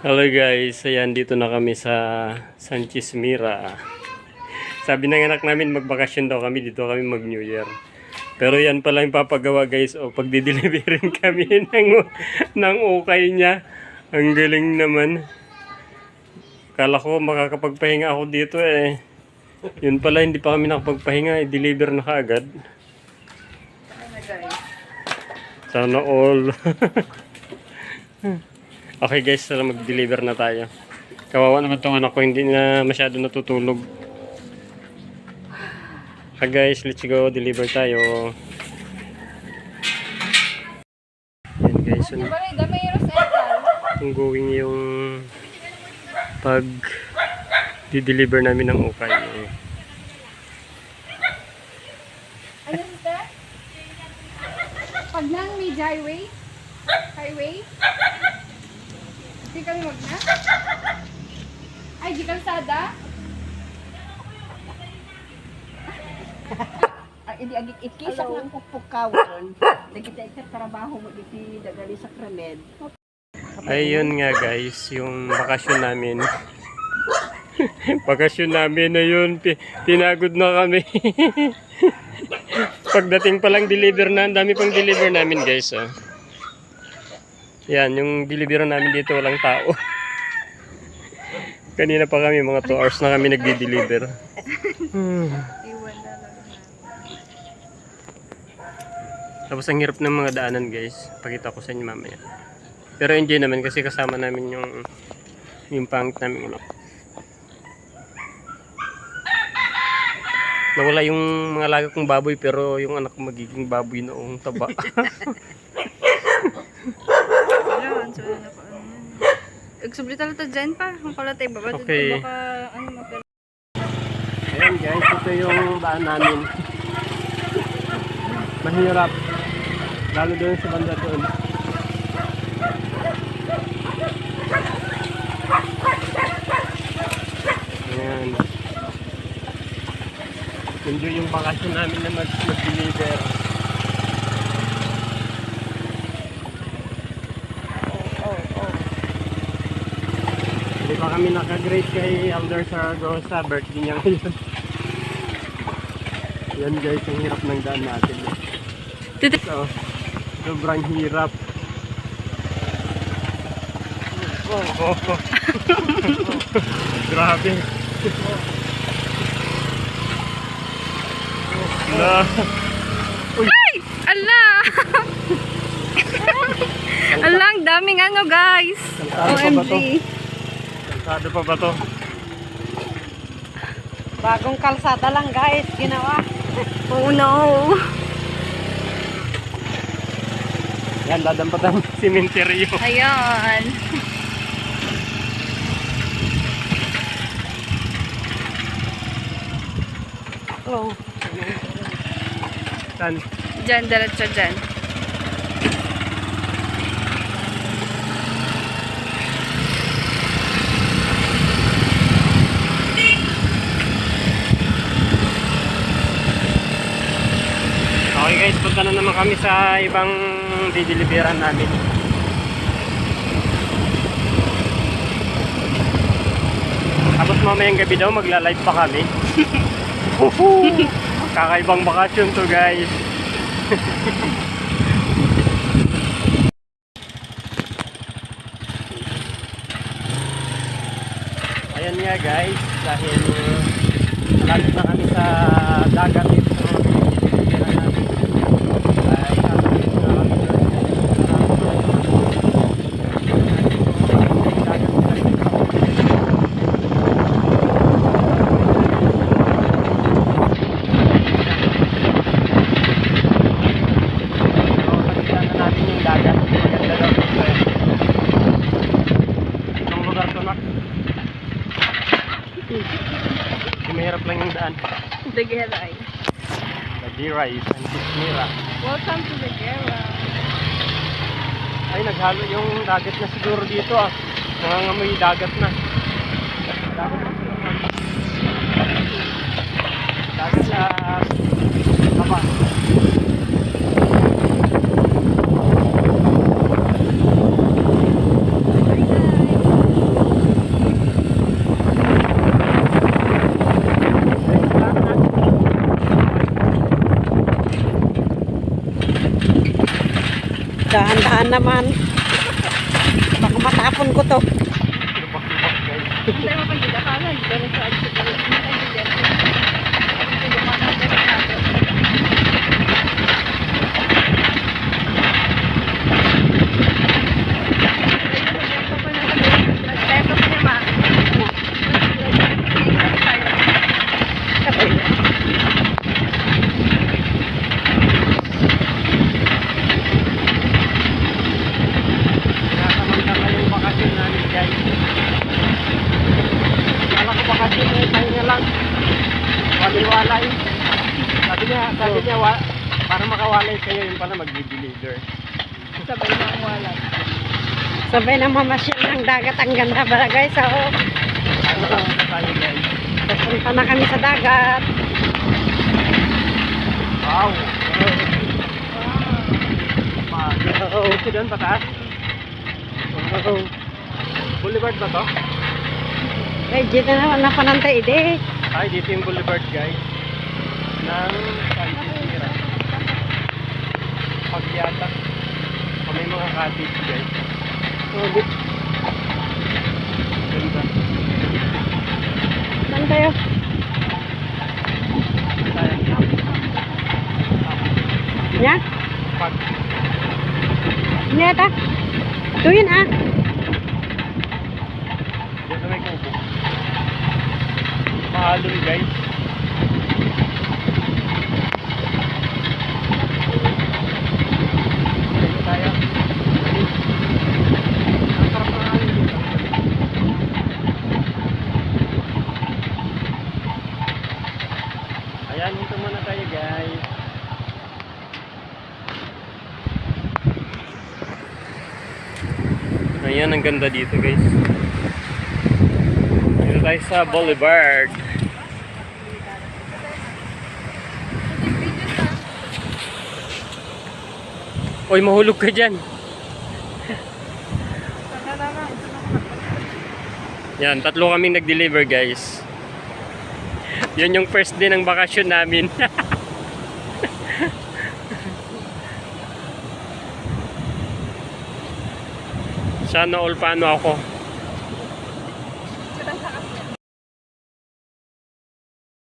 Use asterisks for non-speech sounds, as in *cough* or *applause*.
Hello guys, ayan dito na kami sa Sanchez Mira. Sabi ng anak namin magbakasyon daw kami, dito kami mag New Year. Pero yan pala yung papagawa guys, o pagdideliverin kami *laughs* ng, ng ukay niya. Ang galing naman. Kala ko makakapagpahinga ako dito eh. Yun pala, hindi pa kami nakapagpahinga, i-deliver na kaagad. Sana all. *laughs* Okay guys, tara mag-deliver na tayo. Kawawa naman tong anak ko, hindi na masyado natutulog. Okay guys, let's go, deliver tayo. Yan guys, yung Rosetta. ang going yung pag di-deliver namin ng ukay. Ano ito? Pag nang may highway? Highway? Kami magna? Ay, di kalsada? *laughs* Hindi agit ikisak ng pupukawon. Nagkita ikat trabaho mo iti dagali sa kremed. Ayun nga guys, yung bakasyon namin. *laughs* bakasyon namin na yun, pi- pinagod na kami. *laughs* Pagdating pa lang deliver na, ang dami pang deliver namin guys. Oh. Yan, yung deliver namin dito walang tao. *laughs* Kanina pa kami, mga 2 hours na kami nagdi-deliver. Hmm. Tapos ang hirap ng mga daanan guys. Pakita ko sa inyo mamaya. Pero enjoy naman kasi kasama namin yung yung pangit namin anak. Nawala yung mga laga kong baboy pero yung anak ko magiging baboy noong taba. *laughs* Ayun, so ano ko. Agsubli talaga dyan pa. Ang kalatay ba? Ba't Okay. Baka, ano, mapil- Ayan guys, ito yung daan namin. Mahirap. Lalo doon sa banda doon. Ayan. Enjoy yung bakasyon namin na mag- mag-deliver. Hindi pa kami nakagrade kay Elder Saragosa, birthday niya ngayon. Yan guys, ang hirap ng daan natin. So, sobrang hirap. Oh, oh, oh. Grabe. Na. Ala! *laughs* Ala, ang daming ano guys. OMG. Kalsado pa ba to? Bagong kalsada lang guys, ginawa. *laughs* Oh no. Yan, dadampat ang *laughs* simenteryo. Ayan. Oh. San? Diyan, diretso dyan. Guys, punta na naman kami sa ibang dideliveran namin. Tapos mamayang gabi daw magla-live pa kami. *laughs* Kakaibang bakasyon to guys. *laughs* Ayan nga guys, dahil malapit na kami sa dagat dito sa mga pinagkira namin. Ay, kakalit na kami doon. Dagat na rin. So, nakita na natin yung dagat. Maganda daw dito eh. Itong lugar to nak. Hindi mahirap lang yung daan. The Geray. Nadira is and Kismira. Welcome to the Geray. Ay, naghalo yung dagat na siguro dito ah. Nangangamoy dagat na. Dagat na. Dagat sa baba. Hi guys. Dahan-dahan naman. Baka matapon ko to. Lubak-lubak guys. Hindi mo pag gila ka lang. Pero sa akin siguro. Hindi tayo dyan. Hindi ko pa natin natin. Tinasamantala yung bakasyon namin guys. Kala ko bakasyon eh, tayo na lang. Waliwalay. Sabi niya, wa, para makawalay kayo, yung pala mag-deliver. Sabay na ang wala. Sabay na mamasyal ng dagat. Ang ganda pala guys. Oo. Ano na tayo guys. Pupunta na kami sa dagat. Wow! Oo. Ito doon, pataas. Oo. Boulevard ba to? Eh, dito na na panantay ide. Ay, dito yung boulevard guys. Ng O may mga cottage guys. Oh, Ganda. Saan tayo? Yan? Pag Neta. Tuyin ah. Diyan sa may kubo. Mahalon guys. Dito tayo. Ang sarap ng hangin dito. Ayan, hinto muna tayo guys. Ayan, ang ganda dito guys. Dito tayo sa Boulevard. Uy, mahulog ka dyan. Yan, tatlo kaming nag-deliver guys. Yun yung first day ng bakasyon namin. *laughs* Sana all paano ako.